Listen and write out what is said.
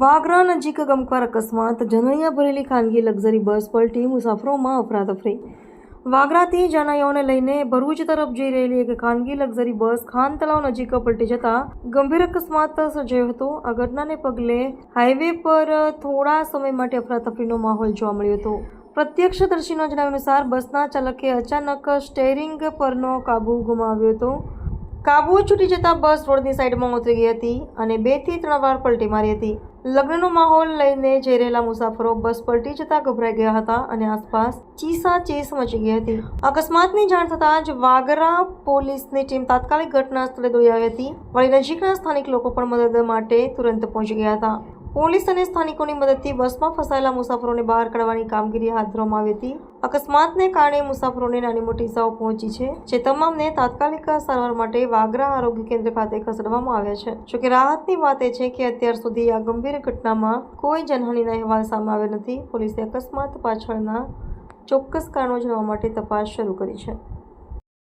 વાગરા નજીક ગમખ્વાર અકસ્માત, જનૈયા ભરેલી ખાનગી લક્ઝરી બસ પલટી, મુસાફરોમાં અફરાતફરી. વાગરાથી જનૈયાઓને લઈને ભરૂચ તરફ જઈ રહેલી એક ખાનગી લક્ઝરી બસ ખાન તળાવ નજીક પલટી જતા ગંભીર અકસ્માત સર્જાયો હતો. આ ઘટનાને પગલે હાઈવે પર થોડા સમય માટે અફરાતફરીનો માહોલ જોવા મળ્યો હતો. પ્રત્યક્ષદર્શીના જણાવ્યા અનુસાર, બસના ચાલકે અચાનક સ્ટેરિંગ પરનો કાબુ ગુમાવ્યો હતો. કાબુ છૂટી જતા બસ રોડની સાઈડમાં ઉતરી ગઈ હતી અને બેથી ત્રણ વાર પલટી મારી હતી. લગ્નનો માહોલ લઈને જઈ મુસાફરો બસ પલટી જતા ગભરાઈ ગયા હતા અને આસપાસ ચીસા ચીસ મચી ગઈ હતી. અકસ્માતની જાણ થતાં જ વાગરા પોલીસની ટીમ તાત્કાલિક ઘટના સ્થળે દોડી આવી હતી. વળી નજીકના સ્થાનિક લોકો પણ મદદ માટે તુરંત પહોંચી ગયા હતા. પોલીસ અને સ્થાનિકોની મદદથી બસમાં ફસાયેલા મુસાફરોને બહાર કાઢવાની કામગીરી હાથ ધરવામાં આવી હતી. અકસ્માતને કારણે મુસાફરોને નાની મોટી ઇજાઓ પહોંચી છે, જે તમામને તાત્કાલિક સારવાર માટે વાગરા આરોગ્ય કેન્દ્ર ખાતે ખસેડવામાં આવ્યા છે. જોકે રાહતની વાત એ છે કે અત્યાર સુધી આ ગંભીર ઘટનામાં કોઈ જનહાનિના અહેવાલ સામે આવ્યા નથી. પોલીસે અકસ્માત પાછળના ચોક્કસ કારણો જાણવા માટે તપાસ શરૂ કરી છે.